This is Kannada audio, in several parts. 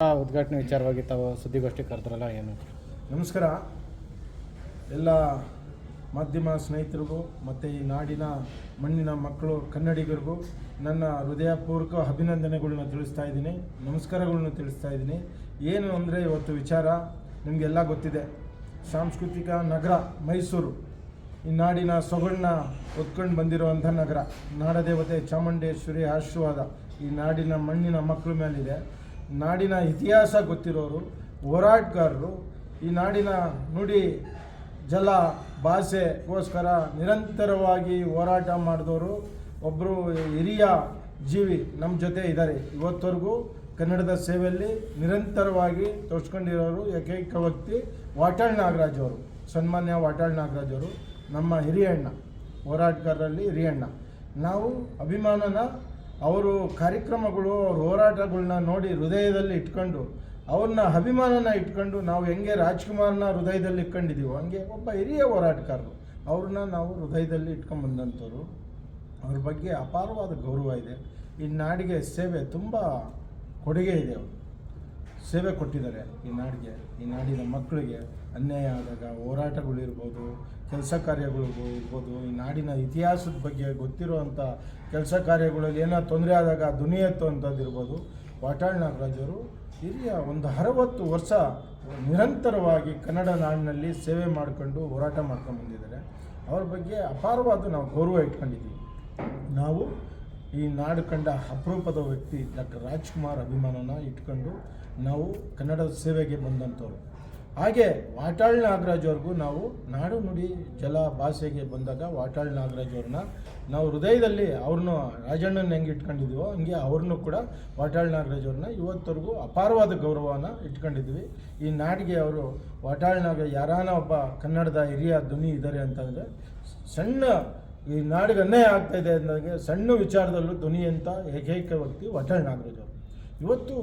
ಉದ್ಘಾಟನೆ ವಿಚಾರವಾಗಿ ತಾವು ಸುದ್ದಿಗೋಷ್ಠಿ ಕರೆದ್ರಲ್ಲ ಏನು? ನಮಸ್ಕಾರ. ಎಲ್ಲ ಮಾಧ್ಯಮ ಸ್ನೇಹಿತರಿಗೂ, ಮತ್ತು ಈ ನಾಡಿನ ಮಣ್ಣಿನ ಮಕ್ಕಳು, ಕನ್ನಡಿಗರಿಗೂ ನನ್ನ ಹೃದಯಪೂರ್ವಕ ಅಭಿನಂದನೆಗಳನ್ನ ತಿಳಿಸ್ತಾ ಇದ್ದೀನಿ ನಮಸ್ಕಾರಗಳನ್ನ ತಿಳಿಸ್ತಾ ಇದ್ದೀನಿ. ಏನು ಅಂದರೆ ಇವತ್ತು ವಿಚಾರ ನಿಮಗೆಲ್ಲ ಗೊತ್ತಿದೆ. ಸಾಂಸ್ಕೃತಿಕ ನಗರ ಮೈಸೂರು. ಈ ನಾಡಿನ ಸೊಗಡನ್ನ ಒತ್ಕೊಂಡು ಬಂದಿರುವಂಥ ನಗರ. ನಾಡದೇವತೆ ಚಾಮುಂಡೇಶ್ವರಿ ಆಶೀರ್ವಾದ ಈ ನಾಡಿನ ಮಣ್ಣಿನ ಮಕ್ಕಳ ಮೇಲಿದೆ. ನಾಡಿನ ಇತಿಹಾಸ ಗೊತ್ತಿರೋರು, ಹೋರಾಟಗಾರರು, ಈ ನಾಡಿನ ನುಡಿ ಜಲ ಭಾಷೆಗೋಸ್ಕರ ನಿರಂತರವಾಗಿ ಹೋರಾಟ ಮಾಡಿದವರು ಒಬ್ಬರು ಹಿರಿಯ ಜೀವಿ ನಮ್ಮ ಜೊತೆ ಇದ್ದಾರೆ ಇವತ್ತವರೆಗೂ ಕನ್ನಡದ ಸೇವೆಯಲ್ಲಿ ನಿರಂತರವಾಗಿ ತೋರಿಸ್ಕೊಂಡಿರೋರು ಏಕೈಕ ವ್ಯಕ್ತಿ ವಾಟಾಳ್ ನಾಗರಾಜ್ ಅವರು. ಸನ್ಮಾನ್ಯ ವಾಟಾಳ್ ನಾಗರಾಜ್ ಅವರು, ನಮ್ಮ ಹಿರಿಯಣ್ಣ, ಹೋರಾಟಗಾರರಲ್ಲಿ ಹಿರಿಯಣ್ಣ. ನಾವು ಅಭಿಮಾನನ ಅವರು ಕಾರ್ಯಕ್ರಮಗಳು, ಅವ್ರ ಹೋರಾಟಗಳನ್ನ ನೋಡಿ ಹೃದಯದಲ್ಲಿ ಇಟ್ಕೊಂಡು, ಅವ್ರನ್ನ ಅಭಿಮಾನನ ಇಟ್ಕೊಂಡು ನಾವು ಹೆಂಗೆ ರಾಜ್ಕುಮಾರ್ನ ಹೃದಯದಲ್ಲಿ ಇಟ್ಕೊಂಡಿದ್ದೀವೋ ಹಂಗೆ ಒಬ್ಬ ಹಿರಿಯ ಹೋರಾಟಗಾರರು, ಅವ್ರನ್ನ ನಾವು ಹೃದಯದಲ್ಲಿ ಇಟ್ಕೊಂಡ್ಬಂದಂಥವ್ರು ಅವ್ರ ಬಗ್ಗೆ ಅಪಾರವಾದ ಗೌರವ ಇದೆ. ಈ ನಾಡಿಗೆ ಸೇವೆ ತುಂಬ ಕೊಡುಗೆ ಇದೆ ಅವರು. ಸೇವೆ ಕೊಟ್ಟಿದ್ದಾರೆ ಈ ನಾಡಿಗೆ, ಈ ನಾಡಿನ ಮಕ್ಕಳಿಗೆ. ಅನ್ಯಾಯ ಆದಾಗ ಹೋರಾಟಗಳಿರ್ಬೋದು ಕೆಲಸ ಕಾರ್ಯಗಳು ಇರ್ಬೋದು, ಈ ನಾಡಿನ ಇತಿಹಾಸದ ಬಗ್ಗೆ ಗೊತ್ತಿರುವಂಥ ಕೆಲಸ ಕಾರ್ಯಗಳಲ್ಲಿ ಏನೋ ತೊಂದರೆ ಆದಾಗ ಧ್ವನಿ ಎತ್ತುವಂಥದ್ದು ಇರ್ಬೋದು. ವಾಟಾಳ್ ನಾಗರಾಜರು ಹಿರಿಯ ಒಂದು ಅರವತ್ತು ವರ್ಷ ನಿರಂತರವಾಗಿ ಕನ್ನಡ ನಾಡಿನಲ್ಲಿ ಸೇವೆ ಮಾಡಿಕೊಂಡು ಹೋರಾಟ ಮಾಡ್ಕೊಂಡು ಬಂದಿದ್ದಾರೆ. ಅವ್ರ ಬಗ್ಗೆ ಅಪಾರವಾದ ನಾವು ಗೌರವ ಇಟ್ಕೊಂಡಿದ್ದೀವಿ. ನಾವು ಈ ನಾಡು ಕಂಡ ಅಪರೂಪದ ವ್ಯಕ್ತಿ ಡಾಕ್ಟರ್ ರಾಜ್ಕುಮಾರ್ ಅಭಿಮಾನನ ಇಟ್ಕೊಂಡು ನಾವು ಕನ್ನಡದ ಸೇವೆಗೆ ಬಂದಂಥವ್ರು. ಹಾಗೆ ವಾಟಾಳ್ ನಾಗರಾಜ್ ಅವ್ರಿಗೂ ನಾವು ನಾಡು ನುಡಿ ಜಲ ಭಾಷೆಗೆ ಬಂದಾಗ ವಾಟಾಳ್ ನಾಗರಾಜ್ ಅವ್ರನ್ನ ನಾವು ಹೃದಯದಲ್ಲಿ ಅವ್ರನ್ನ ರಾಜಣ್ಣನ ಹೆಂಗೆ ಇಟ್ಕೊಂಡಿದ್ದೀವೋ ಹಂಗೆ ಅವ್ರನ್ನೂ ಕೂಡ ವಾಟಾಳ್ ನಾಗರಾಜ್ ಅವ್ರನ್ನ ಇವತ್ತವರೆಗೂ ಅಪಾರವಾದ ಗೌರವನ ಇಟ್ಕೊಂಡಿದ್ವಿ. ಈ ನಾಡಿಗೆ ಅವರು ವಾಟಾಳ್ ನಾಗರಾಜ್ ಯಾರಾನ ಒಬ್ಬ ಕನ್ನಡದ ಹಿರಿಯ ಧ್ವನಿ ಇದ್ದಾರೆ ಅಂತಂದರೆ ಸಣ್ಣ ಈ ನಾಡಿಗೆ ಅನ್ಯಾಯ ಆಗ್ತಾ ಇದೆ ಅಂದಾಗ ಸಣ್ಣ ವಿಚಾರದಲ್ಲೂ ಧ್ವನಿ ಅಂತ ಏಕೈಕ ವ್ಯಕ್ತಿ ವಾಟಾಳ್ ನಾಗರಾಜ್ ಅವರು. ಇವತ್ತು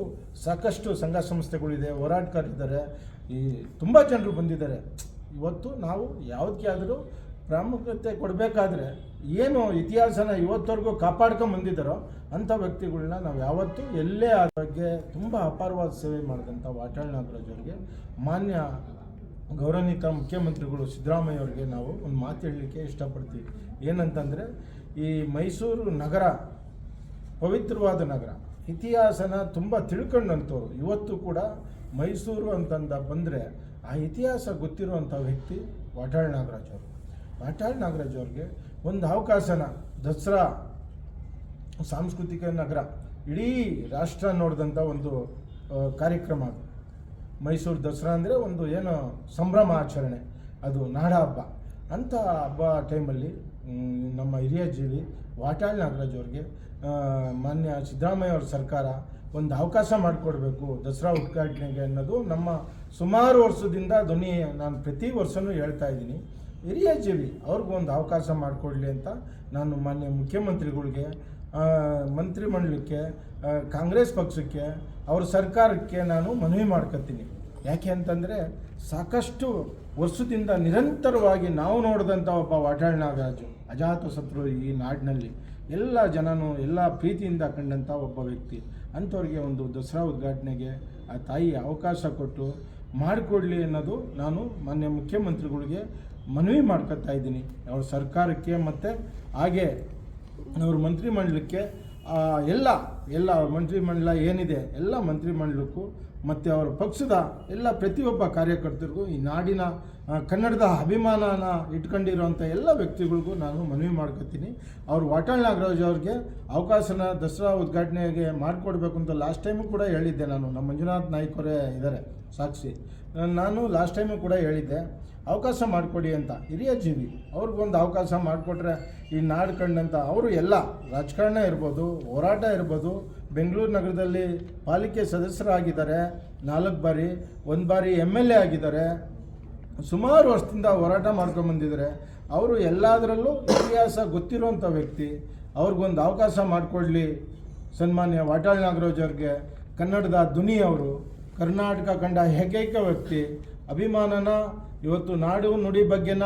ಸಾಕಷ್ಟು ಸಂಘ ಸಂಸ್ಥೆಗಳಿದೆ, ಹೋರಾಟಗಾರರಿದ್ದಾರೆ ಈ ತುಂಬ ಜನರು ಬಂದಿದ್ದಾರೆ. ಇವತ್ತು ನಾವು ಯಾವುದಕ್ಕೆ ಆದರೂ ಪ್ರಾಮುಖ್ಯತೆ ಕೊಡಬೇಕಾದ್ರೆ ಏನು ಇತಿಹಾಸನ ಇವತ್ತವರೆಗೂ ಕಾಪಾಡ್ಕೊಂಡು ಬಂದಿದ್ದಾರೋ ಅಂಥ ವ್ಯಕ್ತಿಗಳನ್ನ ನಾವು ಯಾವತ್ತೂ ಎಲ್ಲೇ ಆದ ಬಗ್ಗೆ ತುಂಬ ಅಪಾರವಾದ ಸೇವೆ ಮಾಡಿದಂಥ ವಾಟಾಳ್ ಮಾನ್ಯ ಗೌರವಾನ್ವಿತ ಮುಖ್ಯಮಂತ್ರಿಗಳು ಸಿದ್ದರಾಮಯ್ಯ ಅವರಿಗೆ ನಾವು ಒಂದು ಮಾತು ಹೇಳಲಿಕ್ಕೆ ಇಷ್ಟಪಡ್ತೀವಿ. ಏನಂತಂದರೆ, ಈ ಮೈಸೂರು ನಗರ, ಪವಿತ್ರವಾದ ನಗರ, ಇತಿಹಾಸನ ತುಂಬ ತಿಳ್ಕೊಂಡಂಥವ್ರು ಇವತ್ತು ಕೂಡ ಮೈಸೂರು ಅಂತಂದ ಬಂದರೆ ಆ ಇತಿಹಾಸ ಗೊತ್ತಿರುವಂಥ ವ್ಯಕ್ತಿ ವಾಟಾಳ್ ನಾಗರಾಜ್ ಅವರು. ವಾಟಾಳ್ ನಾಗರಾಜ್ ಅವ್ರಿಗೆ ಒಂದು ಅವಕಾಶನ, ದಸರಾ, ಸಾಂಸ್ಕೃತಿಕ ನಗರ, ಇಡೀ ರಾಷ್ಟ್ರ ನೋಡಿದಂಥ ಒಂದು ಕಾರ್ಯಕ್ರಮ ಅದು. ಮೈಸೂರು ದಸರಾ ಅಂದರೆ ಒಂದು ಏನು ಸಂಭ್ರಮ ಆಚರಣೆ ಅದು ನಾಡ ಹಬ್ಬ. ಅಂಥ ಹಬ್ಬ ಟೈಮಲ್ಲಿ ನಮ್ಮ ಹಿರಿಯ ಜೀವಿ ವಾಟಾಳ್ ನಾಗರಾಜ್ ಅವ್ರಿಗೆ ಮಾನ್ಯ ಸಿದ್ದರಾಮಯ್ಯ ಅವ್ರ ಸರ್ಕಾರ ಒಂದು ಅವಕಾಶ ಮಾಡಿಕೊಡ್ಬೇಕು ದಸರಾ ಉದ್ಘಾಟನೆಗೆ ಅನ್ನೋದು ನಮ್ಮ ಸುಮಾರು ವರ್ಷದಿಂದ ಧ್ವನಿ ನಾನು ಪ್ರತಿ ವರ್ಷನೂ ಹೇಳ್ತಾ ಇದ್ದೀನಿ. ಹಿರಿಯ ಜೀವಿ ಅವ್ರಿಗೊಂದು ಅವಕಾಶ ಮಾಡಿಕೊಡ್ಲಿ ಅಂತ ನಾನು ಮಾನ್ಯ ಮುಖ್ಯಮಂತ್ರಿಗಳಿಗೆ ಮಂತ್ರಿ ಮಂತ್ರಿಮಂಡಲಕ್ಕೆ ಕಾಂಗ್ರೆಸ್ ಪಕ್ಷಕ್ಕೆ, ಅವ್ರ ಸರ್ಕಾರಕ್ಕೆ ನಾನು ಮನವಿ ಮಾಡ್ಕೊತೀನಿ. ಯಾಕೆ ಅಂತಂದರೆ ಸಾಕಷ್ಟು ವರ್ಷದಿಂದ ನಿರಂತರವಾಗಿ ನಾವು ನೋಡಿದಂಥ ಒಬ್ಬ ವಾಟಾಳ್ ನಾಗರಾಜು. ಅಜಾತ ಶತ್ರು ಈ ನಾಡಿನಲ್ಲಿ ಎಲ್ಲ ಜನನು ಎಲ್ಲ ಪ್ರೀತಿಯಿಂದ ಕಂಡಂಥ ಒಬ್ಬ ವ್ಯಕ್ತಿ. ಅಂಥವ್ರಿಗೆ ಒಂದು ದಸರಾ ಉದ್ಘಾಟನೆಗೆ ಆ ತಾಯಿ ಅವಕಾಶ ಕೊಟ್ಟು ಮಾಡಿಕೊಡ್ಲಿ ಅನ್ನೋದು ನಾನು ಮಾನ್ಯ ಮುಖ್ಯಮಂತ್ರಿಗಳಿಗೆ ಮನವಿ ಮಾಡ್ಕೊತಾ ಇದ್ದೀನಿ. ಅವ್ರ ಸರ್ಕಾರಕ್ಕೆ ಮತ್ತು ಹಾಗೆ ಅವ್ರ ಮಂತ್ರಿಮಂಡಲಕ್ಕೆ ಆ, ಎಲ್ಲ ಎಲ್ಲ ಮಂತ್ರಿಮಂಡಲ ಏನಿದೆ ಎಲ್ಲ ಮಂತ್ರಿಮಂಡಲಕ್ಕೂ ಮತ್ತು ಅವರ ಪಕ್ಷದ ಎಲ್ಲ ಪ್ರತಿಯೊಬ್ಬ ಕಾರ್ಯಕರ್ತರಿಗೂ ಈ ನಾಡಿನ ಕನ್ನಡದ ಅಭಿಮಾನನ ಇಟ್ಕೊಂಡಿರುವಂಥ ಎಲ್ಲ ವ್ಯಕ್ತಿಗಳಿಗೂ ನಾನು ಮನವಿ ಮಾಡ್ಕೊತೀನಿ. ಅವರು ವಾಟಾಳ್ ನಾಗರಾಜ್ ಅವ್ರಿಗೆ ಅವಕಾಶನ ದಸರಾ ಉದ್ಘಾಟನೆಗೆ ಮಾಡಿಕೊಡ್ಬೇಕು ಅಂತ ಲಾಸ್ಟ್ ಟೈಮು ಕೂಡ ಹೇಳಿದ್ದೆ ನಾನು. ನಮ್ಮ ಮಂಜುನಾಥ್ ನಾಯ್ಕರೇ ಇದ್ದಾರೆ ಸಾಕ್ಷಿ. ನಾನು ಲಾಸ್ಟ್ ಟೈಮು ಕೂಡ ಹೇಳಿದ್ದೆ, ಅವಕಾಶ ಮಾಡಿಕೊಡಿ ಅಂತ. ಹಿರಿಯ ಜೀವಿ, ಅವ್ರಿಗೊಂದು ಅವಕಾಶ ಮಾಡಿಕೊಟ್ರೆ ಈ ನಾಡು ಕಂಡಂತ ಅವರು ಎಲ್ಲ, ರಾಜಕಾರಣ ಇರ್ಬೋದು, ಹೋರಾಟ ಇರ್ಬೋದು, ಬೆಂಗಳೂರು ನಗರದಲ್ಲಿ ಪಾಲಿಕೆ ಸದಸ್ಯರಾಗಿದ್ದಾರೆ, ನಾಲ್ಕು ಬಾರಿ, ಒಂದು ಬಾರಿ ಎಂ ಎಲ್ ಎ ಆಗಿದ್ದಾರೆ ಸುಮಾರು ವರ್ಷದಿಂದ ಹೋರಾಟ ಮಾಡ್ಕೊಂಡು ಬಂದಿದ್ದಾರೆ ಅವರು ಎಲ್ಲದರಲ್ಲೂ ಇತಿಹಾಸ ಗೊತ್ತಿರುವಂಥ ವ್ಯಕ್ತಿ. ಅವ್ರಿಗೊಂದು ಅವಕಾಶ ಮಾಡಿಕೊಡ್ಲಿ ಸನ್ಮಾನ್ಯ ವಾಟಾಳ್ ನಾಗರಾಜ್ ಅವ್ರಿಗೆ. ಕನ್ನಡದ ಧ್ವನಿ ಅವರು. ಕರ್ನಾಟಕ ಕಂಡ ಏಕೈಕ ವ್ಯಕ್ತಿ. ಅಭಿಮಾನನ ಇವತ್ತು ನಾಡು ನುಡಿ ಬಗ್ಗೆನ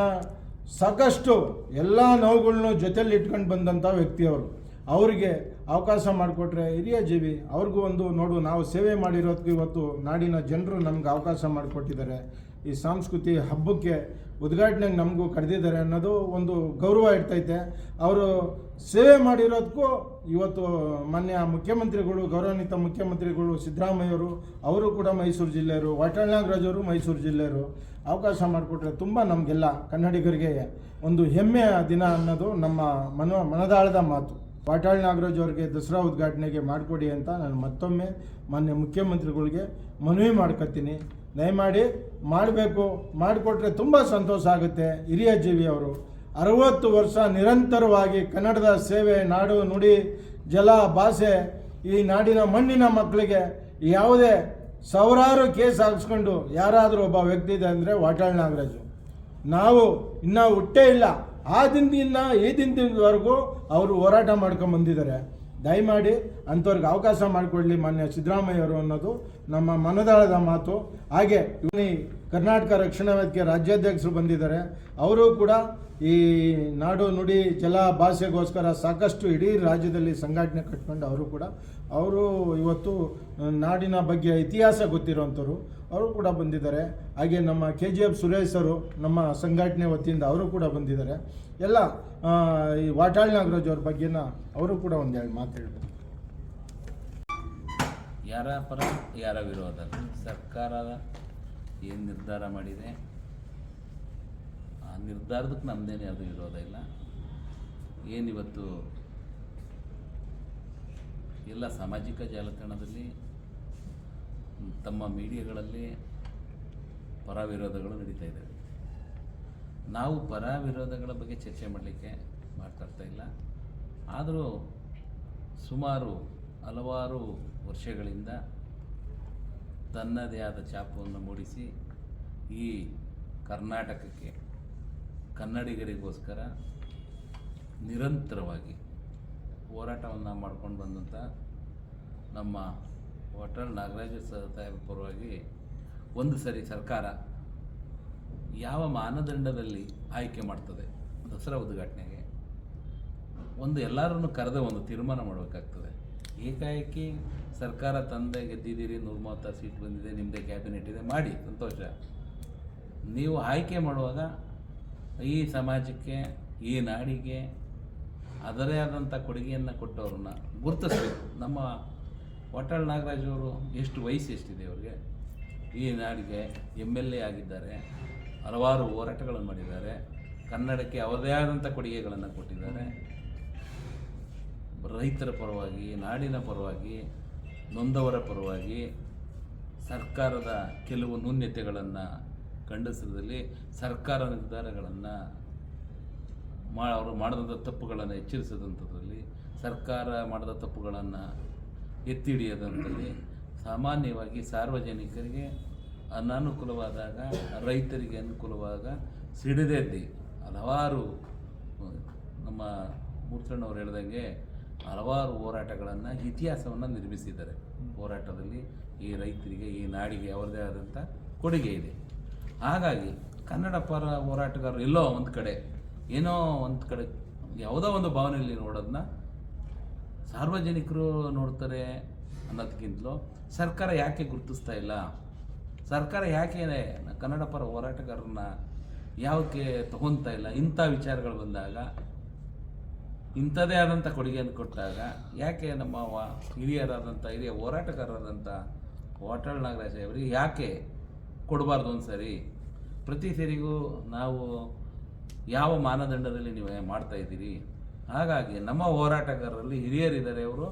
ಸಾಕಷ್ಟು ಎಲ್ಲ ನೋವುಗಳನ್ನೂ ಜೊತೆಯಲ್ಲಿ ಇಟ್ಕೊಂಡು ಬಂದಂಥ ವ್ಯಕ್ತಿ ಅವರು. ಅವರಿಗೆ ಅವಕಾಶ ಮಾಡಿಕೊಟ್ರೆ ಹಿರಿಯ ಜೀವಿ, ಅವ್ರಿಗೂ ಒಂದು ನೋಡು ನಾವು ಸೇವೆ ಮಾಡಿರೋದಕ್ಕೆ ಇವತ್ತು ನಾಡಿನ ಜನರು ನಮ್ಗೆ ಅವಕಾಶ ಮಾಡಿಕೊಟ್ಟಿದ್ದಾರೆ. ಈ ಸಾಂಸ್ಕೃತಿ ಹಬ್ಬಕ್ಕೆ ಉದ್ಘಾಟನೆಗೆ ನಮಗೂ ಕರೆದಿದ್ದಾರೆ ಅನ್ನೋದು ಒಂದು ಗೌರವ ಇರ್ತೈತೆ. ಅವರು ಸೇವೆ ಮಾಡಿರೋದಕ್ಕೂ ಇವತ್ತು ಮಾನ್ಯ ಮುಖ್ಯಮಂತ್ರಿಗಳು, ಗೌರವಾನ್ವಿತ ಮುಖ್ಯಮಂತ್ರಿಗಳು ಸಿದ್ದರಾಮಯ್ಯವರು, ಅವರು ಕೂಡ ಮೈಸೂರು ಜಿಲ್ಲೆಯವರು ವಾಟಾಳ್ ನಾಗರಾಜವರು ಮೈಸೂರು ಜಿಲ್ಲೆಯವರು. ಅವಕಾಶ ಮಾಡಿಕೊಟ್ರೆ ತುಂಬ ನಮಗೆಲ್ಲ ಕನ್ನಡಿಗರಿಗೆ ಒಂದು ಹೆಮ್ಮೆಯ ದಿನ ಅನ್ನೋದು ನಮ್ಮ ಮನ, ಮನದಾಳದ ಮಾತು. ವಾಟಾಳ್ ನಾಗರಾಜ್ ಅವರಿಗೆ ದಸರಾ ಉದ್ಘಾಟನೆಗೆ ಮಾಡಿಕೊಡಿ ಅಂತ ನಾನು ಮತ್ತೊಮ್ಮೆ ಮಾನ್ಯ ಮುಖ್ಯಮಂತ್ರಿಗಳಿಗೆ ಮನವಿ ಮಾಡ್ಕೊತೀನಿ ದಯಮಾಡಿ ಮಾಡಬೇಕು, ಮಾಡಿಕೊಟ್ರೆ ತುಂಬ ಸಂತೋಷ ಆಗುತ್ತೆ. ಹಿರಿಯ ಜೀವಿ ಅವರು, ಅರವತ್ತು ವರ್ಷ ನಿರಂತರವಾಗಿ ಕನ್ನಡದ ಸೇವೆ, ನಾಡು ನುಡಿ, ಜಲ, ಭಾಷೆ, ಈ ನಾಡಿನ ಮಣ್ಣಿನ ಮಕ್ಕಳಿಗೆ ಯಾವುದೇ ಸಾವಿರಾರು ಕೇಸ್ ಹಾಕ್ಸ್ಕೊಂಡು ಯಾರಾದರೂ ಒಬ್ಬ ವ್ಯಕ್ತಿ ಇದೆ ಅಂದರೆ ವಾಟಾಳ್ ನಾಗರಾಜು. ನಾವು ಇನ್ನೂ ಹುಟ್ಟೇ ಇಲ್ಲ. ಆ ದಿನದಿಂದ ಈ ದಿನದವರೆಗೂ ಅವರು ಹೋರಾಟ ಮಾಡ್ಕೊಂಡು ಬಂದಿದ್ದಾರೆ. ದಯಮಾಡಿ ಅಂಥವ್ರಿಗೆ ಅವಕಾಶ ಮಾಡಿಕೊಡ್ಲಿ ಮಾನ್ಯ ಸಿದ್ದರಾಮಯ್ಯವರು ಅನ್ನೋದು ನಮ್ಮ ಮನದಾಳದ ಮಾತು. ಹಾಗೆ ಇವನಿ ಕರ್ನಾಟಕ ರಕ್ಷಣಾ ವೇದಿಕೆ ರಾಜ್ಯಾಧ್ಯಕ್ಷರು ಬಂದಿದ್ದಾರೆ. ಅವರು ಕೂಡ ಈ ನಾಡು ನುಡಿ ಜಲ ಭಾಷೆಗೋಸ್ಕರ ಸಾಕಷ್ಟು ಇಡೀ ರಾಜ್ಯದಲ್ಲಿ ಸಂಘಟನೆ ಕಟ್ಕೊಂಡು ಅವರು ಕೂಡ ಅವರು ಇವತ್ತು ನಾಡಿನ ಬಗ್ಗೆ ಇತಿಹಾಸ ಗೊತ್ತಿರೋವಂಥವ್ರು. ಅವರು ಕೂಡ ಬಂದಿದ್ದಾರೆ. ಹಾಗೆ ನಮ್ಮ ಕೆ ಜಿ ಎಫ್ ಸುರೇಶ್ ಅವರು ನಮ್ಮ ಸಂಘಟನೆ ವತಿಯಿಂದ ಅವರು ಕೂಡ ಬಂದಿದ್ದಾರೆ. ಎಲ್ಲ ಈ ವಾಟಾಳ್ ನಾಗರಾಜ್ ಅವ್ರ ಬಗ್ಗೆನ ಅವರು ಕೂಡ ಒಂದೆರಡು ಮಾತು ಹೇಳ್ಬೋದು ಯಾರ ಪರ? ಯಾರ ವಿರೋಧ? ಸರ್ಕಾರ ಏನು ನಿರ್ಧಾರ ಮಾಡಿದೆ? ಆ ನಿರ್ಧಾರದಕ್ಕೆ ನಮ್ಮದೇನು ಯಾವುದು ವಿರೋಧ ಇಲ್ಲ. ಏನಿವತ್ತು ಎಲ್ಲ ಸಾಮಾಜಿಕ ಜಾಲತಾಣದಲ್ಲಿ, ತಮ್ಮ ಮೀಡಿಯಾಗಳಲ್ಲಿ ಪರ ವಿರೋಧಗಳು ನಡೀತಾ ಇದ್ದಾವೆ ನಾವು ಪರ ವಿರೋಧಗಳ ಬಗ್ಗೆ ಚರ್ಚೆ ಮಾಡಲಿಕ್ಕೆ ಮಾತಾಡ್ತಾ ಇಲ್ಲ. ಆದರೂ ಸುಮಾರು ಹಲವಾರು ವರ್ಷಗಳಿಂದ ತನ್ನದೇ ಆದ ಛಾಪವನ್ನು ಮೂಡಿಸಿ ಈ ಕರ್ನಾಟಕಕ್ಕೆ ಕನ್ನಡಿಗರಿಗೋಸ್ಕರ ನಿರಂತರವಾಗಿ ಹೋರಾಟವನ್ನು ಮಾಡ್ಕೊಂಡು ಬಂದಂಥ ನಮ್ಮ ಹೋಟೆಲ್ ನಾಗರಾಜ ಸಾಹೇಬ್ ಪರವಾಗಿ ಒಂದು ಸರಿ ಸರ್ಕಾರ ಯಾವ ಮಾನದಂಡದಲ್ಲಿ ಆಯ್ಕೆ ಮಾಡ್ತದೆ ದಸರಾ ಉದ್ಘಾಟನೆಗೆ ಒಂದು ಎಲ್ಲರನ್ನು ಕರೆದ ಒಂದು ತೀರ್ಮಾನ ಮಾಡಬೇಕಾಗ್ತದೆ. ಏಕಾಏಕಿ ಸರ್ಕಾರ ತಂದೆ ಗೆದ್ದಿದ್ದೀರಿ ನೂರ ಮೂವತ್ತಾರು ಸೀಟ್ ಬಂದಿದೆ ನಿಮ್ಮದೇ ಕ್ಯಾಬಿನೆಟ್ ಇದೆ, ಮಾಡಿ, ಸಂತೋಷ. ನೀವು ಆಯ್ಕೆ ಮಾಡುವಾಗ ಈ ಸಮಾಜಕ್ಕೆ, ಈ ನಾಡಿಗೆ ಅದರೇ ಆದಂಥ ಕೊಡುಗೆಯನ್ನು ಕೊಟ್ಟವ್ರನ್ನ ಗುರುತಿಸ್ಬೇಕು. ನಮ್ಮ ಒಟ್ಟಾಳ್ ನಾಗರಾಜ್ ಅವರು ಎಷ್ಟು ವಯಸ್ಸು ಎಷ್ಟಿದೆ ಅವರಿಗೆ? ಈ ನಾಡಿಗೆ ಎಂ ಎಲ್ ಎ ಆಗಿದ್ದಾರೆ, ಹಲವಾರು ಹೋರಾಟಗಳನ್ನು ಮಾಡಿದ್ದಾರೆ, ಕನ್ನಡಕ್ಕೆ ಅವರದೇ ಆದಂಥ ಕೊಡುಗೆಗಳನ್ನು ಕೊಟ್ಟಿದ್ದಾರೆ. ರೈತರ ಪರವಾಗಿ, ನಾಡಿನ ಪರವಾಗಿ, ನೊಂದವರ ಪರವಾಗಿ ಸರ್ಕಾರದ ಕೆಲವು ನ್ಯೂನ್ಯತೆಗಳನ್ನು ಖಂಡಿಸದಲ್ಲಿ ಸರ್ಕಾರ ನಿರ್ಧಾರಗಳನ್ನು ಮಾ ಅವರು ಮಾಡಿದಂಥ ತಪ್ಪುಗಳನ್ನು ಎಚ್ಚರಿಸದಂಥದ್ರಲ್ಲಿ, ಸರ್ಕಾರ ಮಾಡಿದ ತಪ್ಪುಗಳನ್ನು ಎತ್ತಿ ಹಿಡಿಯದಂಥಲ್ಲಿ ಸಾಮಾನ್ಯವಾಗಿ ಸಾರ್ವಜನಿಕರಿಗೆ ಅನಾನುಕೂಲವಾದಾಗ, ರೈತರಿಗೆ ಅನುಕೂಲವಾಗ ಸಿಡಿದೆದ್ದಿ ಹಲವಾರು, ನಮ್ಮ ಮೂರ್ತಣ್ಣವ್ರು ಹೇಳ್ದಂಗೆ ಹಲವಾರು ಹೋರಾಟಗಳನ್ನು ಇತಿಹಾಸವನ್ನು ನಿರ್ಮಿಸಿದ್ದಾರೆ. ಹೋರಾಟದಲ್ಲಿ ಈ ರೈತರಿಗೆ, ಈ ನಾಡಿಗೆ ಅವರದೇ ಆದಂಥ ಕೊಡುಗೆ ಇದೆ. ಹಾಗಾಗಿ ಕನ್ನಡ ಪರ ಹೋರಾಟಗಾರರು ಎಲ್ಲೋ ಒಂದು ಕಡೆ ಏನೋ ಒಂದು ಕಡೆ, ಯಾವುದೋ ಒಂದು ಭಾವನೆಯಲ್ಲಿ ನೋಡೋದನ್ನ ಸಾರ್ವಜನಿಕರು ನೋಡ್ತಾರೆ ಅನ್ನೋದಕ್ಕಿಂತಲೂ ಸರ್ಕಾರ ಯಾಕೆ ಗುರುತಿಸ್ತಾ ಇಲ್ಲ? ಸರ್ಕಾರ ಯಾಕೆ ಕನ್ನಡ ಪರ ಹೋರಾಟಗಾರರನ್ನ ಯಾವಕ್ಕೆ ತಗೊತಾ ಇಲ್ಲ? ಇಂಥ ವಿಚಾರಗಳು ಬಂದಾಗ ಇಂಥದೇ ಆದಂಥ ಕೊಡುಗೆಯನ್ನು ಕೊಟ್ಟಾಗ ಯಾಕೆ ನಮ್ಮ ಹಿರಿಯರಾದಂಥ, ಹಿರಿಯ ಹೋರಾಟಗಾರರಾದಂಥ ವಾಟಾಳ್ ನಾಗರಾಜ್ ಅವರಿಗೆ ಯಾಕೆ ಕೊಡಬಾರ್ದು ಒಂದು ಸರಿ ಪ್ರತಿ ಸರಿಗೂ ನಾವು ಯಾವ ಮಾನದಂಡದಲ್ಲಿ ನೀವು ಮಾಡ್ತಾ ಇದ್ದೀರಿ? ಹಾಗಾಗಿ ನಮ್ಮ ಹೋರಾಟಗಾರರಲ್ಲಿ ಹಿರಿಯರಿದ್ದಾರೆ ಅವರು.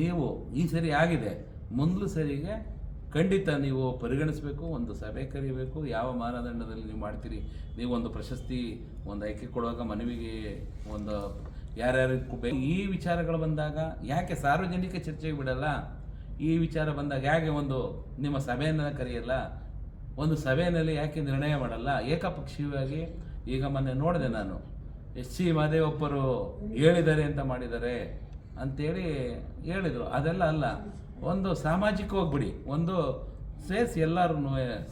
ನೀವು ಈ ಸರಿ ಆಗಿದೆ. ಮೊದಲು ಸರಿಗೆ ಖಂಡಿತ ನೀವು ಪರಿಗಣಿಸಬೇಕು, ಒಂದು ಸಭೆ ಕರಿಬೇಕು ಯಾವ ಮಾನದಂಡದಲ್ಲಿ ನೀವು ಮಾಡ್ತೀರಿ? ನೀವು ಒಂದು ಪ್ರಶಸ್ತಿ, ಒಂದು ಆಯ್ಕೆ ಕೊಡುವಾಗ ಮನವಿಗೆ ಒಂದು ಯಾರ್ಯಾರು ಈ ವಿಚಾರಗಳು ಬಂದಾಗ ಯಾಕೆ ಸಾರ್ವಜನಿಕ ಚರ್ಚೆಗೆ ಬಿಡಲ್ಲ? ಈ ವಿಚಾರ ಬಂದಾಗ ಯಾಕೆ ಒಂದು ನಿಮ್ಮ ಸಭೆಯನ್ನು ಕರೆಯಲ್ಲ? ಒಂದು ಸಭೆಯಲ್ಲಿ ಯಾಕೆ ನಿರ್ಣಯ ಮಾಡಲ್ಲ? ಏಕಪಕ್ಷೀಯವಾಗಿ ಈಗ ಮೊನ್ನೆ ನೋಡಿದೆ ನಾನು. ಎಸ್ ಸಿ ಮಹದೇವಪ್ಪರು ಹೇಳಿದ್ದಾರೆ ಅಂತ ಮಾಡಿದ್ದಾರೆ ಅಂತೇಳಿ ಹೇಳಿದರು. ಅದೆಲ್ಲ ಅಲ್ಲ, ಒಂದು ಸಾಮಾಜಿಕವಾಗಿ ಬಿಡಿ ಒಂದು ಸೇರಿಸಿ ಎಲ್ಲರೂ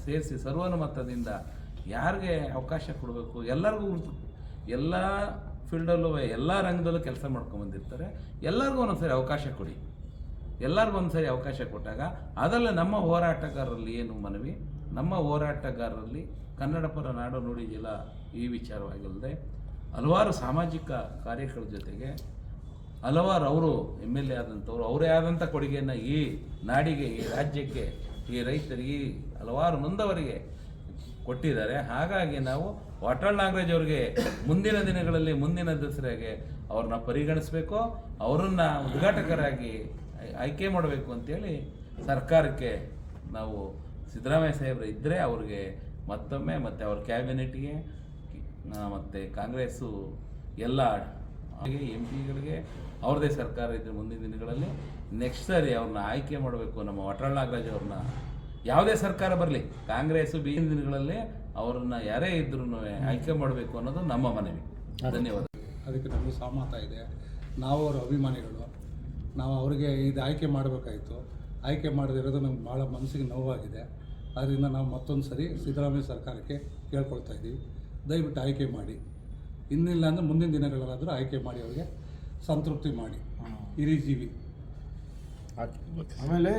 ಸೇರಿಸಿ ಸರ್ವಾನುಮತದಿಂದ ಯಾರಿಗೆ ಅವಕಾಶ ಕೊಡಬೇಕು? ಎಲ್ಲರಿಗೂ ಎಲ್ಲ ಫೀಲ್ಡಲ್ಲೂ ಎಲ್ಲ ರಂಗದಲ್ಲೂ ಕೆಲಸ ಮಾಡ್ಕೊಂಬಂದಿರ್ತಾರೆ ಎಲ್ಲರಿಗೂ ಒಂದೊಂದ್ಸರಿ ಅವಕಾಶ ಕೊಡಿ. ಎಲ್ಲರಿಗೂ ಒಂದ್ಸರಿ ಅವಕಾಶ ಕೊಟ್ಟಾಗ ಅದರಲ್ಲಿ ನಮ್ಮ ಹೋರಾಟಗಾರರಲ್ಲಿ ಏನು ಮನವಿ? ನಮ್ಮ ಹೋರಾಟಗಾರರಲ್ಲಿ ಕನ್ನಡ ಪರ ನಾಡು ನುಡಿ ಜಲ ಈ ವಿಚಾರವಾಗಿಲ್ಲದೆ ಹಲವಾರು ಸಾಮಾಜಿಕ ಕಾರ್ಯಗಳ ಜೊತೆಗೆ ಹಲವಾರು ಅವರು ಎಂ ಎಲ್ ಎ ಆದಂಥವ್ರು, ಅವರೇ ಆದಂಥ ಕೊಡುಗೆಯನ್ನು ಈ ನಾಡಿಗೆ, ಈ ರಾಜ್ಯಕ್ಕೆ, ಈ ರೈತರಿಗೆ, ಈ ಹಲವಾರು ನೊಂದವರಿಗೆ ಕೊಟ್ಟಿದ್ದಾರೆ. ಹಾಗಾಗಿ ನಾವು ವಾಟಾಳ್ ನಾಗರಾಜ್ ಅವರಿಗೆ ಮುಂದಿನ ದಿನಗಳಲ್ಲಿ, ಮುಂದಿನ ದಸರೆಗೆ ಅವ್ರನ್ನ ಪರಿಗಣಿಸಬೇಕು, ಅವರನ್ನ ಉದ್ಘಾಟಕರಾಗಿ ಆಯ್ಕೆ ಮಾಡಬೇಕು ಅಂತೇಳಿ ಸರ್ಕಾರಕ್ಕೆ ನಾವು ಸಿದ್ದರಾಮಯ್ಯ ಸಾಹೇಬ್ರು ಇದ್ದರೆ ಅವ್ರಿಗೆ ಮತ್ತೊಮ್ಮೆ ಮತ್ತು ಅವ್ರ ಕ್ಯಾಬಿನೆಟ್ಗೆ ಮತ್ತು ಕಾಂಗ್ರೆಸ್ಸು ಎಲ್ಲ ಎಂ ಪಿಗಳಿಗೆ ಅವ್ರದ್ದೇ ಸರ್ಕಾರ ಇದ್ರೆ ಮುಂದಿನ ದಿನಗಳಲ್ಲಿ ನೆಕ್ಸ್ಟ್ ಸರಿ ಅವ್ರನ್ನ ಆಯ್ಕೆ ಮಾಡಬೇಕು ನಮ್ಮ ವಟಾಳ್ ನಾಗರಾಜ್ ಅವ್ರನ್ನ ಯಾವುದೇ ಸರ್ಕಾರ ಬರಲಿ ಕಾಂಗ್ರೆಸ್ ಬಿ ದಿನಗಳಲ್ಲಿ ಅವ್ರನ್ನ ಯಾರೇ ಇದ್ರೂ ಆಯ್ಕೆ ಮಾಡಬೇಕು ಅನ್ನೋದು ನಮ್ಮ ಮನವಿ. ಧನ್ಯವಾದ. ಅದಕ್ಕೆ ನಮಗೆ ಸಹಮತ ಇದೆ. ನಾವು ಅವರ ಅಭಿಮಾನಿಗಳು ನಾವು ಅವರಿಗೆ ಇದು ಆಯ್ಕೆ ಮಾಡಬೇಕಾಯಿತು. ಆಯ್ಕೆ ಮಾಡದಿರೋದು ನಮ್ಗೆ ಭಾಳ ಮನಸ್ಸಿಗೆ ನೋವಾಗಿದೆ. ಆದ್ದರಿಂದ ನಾವು ಮತ್ತೊಂದು ಸರಿ ಸಿದ್ದರಾಮಯ್ಯ ಸರ್ಕಾರಕ್ಕೆ ಕೇಳ್ಕೊಳ್ತಾ ಇದ್ದೀವಿ. ದಯವಿಟ್ಟು ಆಯ್ಕೆ ಮಾಡಿ. ಇನ್ನಿಲ್ಲ ಅಂದರೆ ಮುಂದಿನ ದಿನಗಳಲ್ಲಾದರೂ ಆಯ್ಕೆ ಮಾಡಿ ಅವರಿಗೆ ಸಂತೃಪ್ತಿ ಮಾಡಿ. ಇರಿ ಆಯ್ತು. ಆಮೇಲೆ